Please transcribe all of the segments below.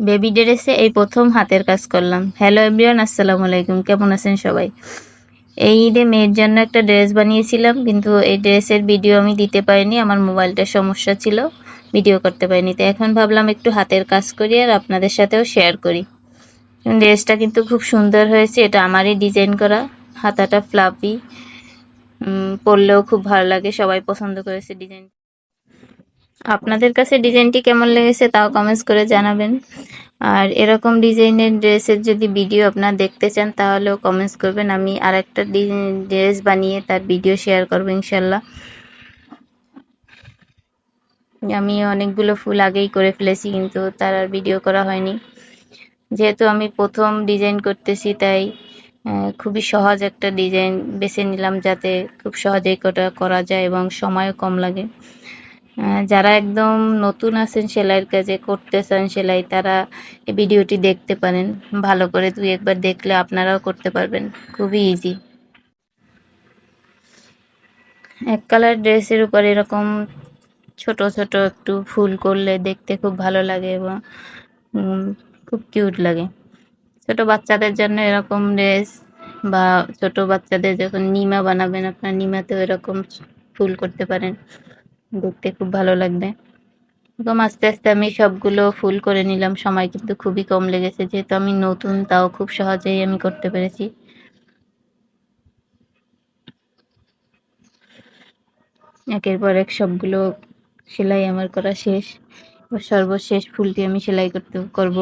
Baby ড্রেসে এই প্রথম হাতের কাজ করলাম। হ্যালো এভরিওয়ান আসসালামু আলাইকুম। কেমন আছেন সবাই? এই ঈদে মেয়ের জন্য একটা ড্রেস বানিয়েছিলাম, কিন্তু এই ড্রেসের ভিডিও আমি দিতে পারিনি। আমার মোবাইলটার সমস্যা ছিল, ভিডিও করতে পারিনি। তো এখন ভাবলাম একটু হাতের কাজ করি আর আপনাদের সাথেও শেয়ার করি। ড্রেসটা কিন্তু খুব সুন্দর হয়েছে, এটা আমারই ডিজাইন করা। হাতাটা ফ্লাপি পরলেও খুব ভালো লাগে, সবাই পছন্দ করেছে ডিজাইন আপনাদের কাছে ডিজাইনটি কেমন লেগেছে তাও কমেন্টস করে জানাবেন। আর এরকম ডিজাইনের ড্রেসের যদি ভিডিও আপনারা দেখতে চান, তাহলেও কমেন্টস করবেন। আমি আর একটা ড্রেস বানিয়ে তার ভিডিও শেয়ার করব ইনশাল্লাহ। আমি অনেকগুলো ফুল আগেই করে ফেলেছি, কিন্তু তার আর ভিডিও করা হয়নি। যেহেতু আমি প্রথম ডিজাইন করতেছি, তাই খুবই সহজ একটা ডিজাইন বেছে নিলাম যাতে খুব সহজেই করা যায় এবং সময়ও কম লাগে। যারা একদম নতুন আছেন সেলাইয়ের কাজে করতে চান সেলাই, তারা এই ভিডিওটি দেখতে পারেন। ভালো করে দুই একবার দেখলে আপনারাও করতে পারবেন। খুবই ইজি এক কালার ড্রেসের উপর এরকম ছোট ছোট একটু ফুল করলে দেখতে খুব ভালো লাগে এবং খুব কিউট লাগে। ছোট বাচ্চাদের জন্য এরকম ড্রেস বা ছোট বাচ্চাদের যখন নিমা বানাবেন, আপনার নিমাতেও এরকম ফুল করতে পারেন। দেখতে খুব ভালো লাগবে। এরকম আস্তে আস্তে আমি সবগুলো ফুল করে নিলাম। সময় কিন্তু খুবই কম লেগেছে। যেহেতু আমি নতুন, তাও খুব সহজেই আমি করতে পেরেছি। একের পর এক সবগুলো সেলাই আমার করা শেষ। সর্বশেষ ফুলটি আমি সেলাই করতে করব।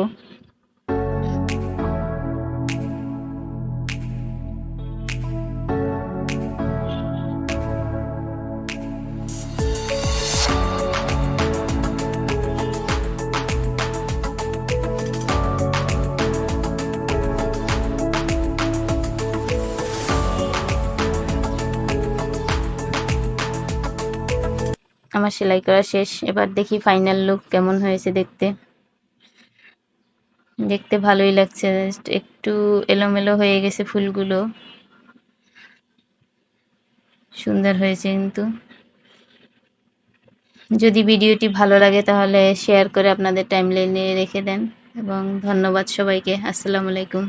আমার সেলাই করা শেষ। এবার দেখি ফাইনাল লুক কেমন হয়েছে দেখতে। দেখতে ভালোই লাগছে। একটু এলোমেলো হয়ে গেছে ফুলগুলো। সুন্দর হয়েছে কিন্তু। যদি ভিডিওটি ভালো লাগে তাহলে শেয়ার করে আপনাদের টাইম লাইনে রেখে দেন। এবং ধন্যবাদ সবাইকে। আসসালামু আলাইকুম।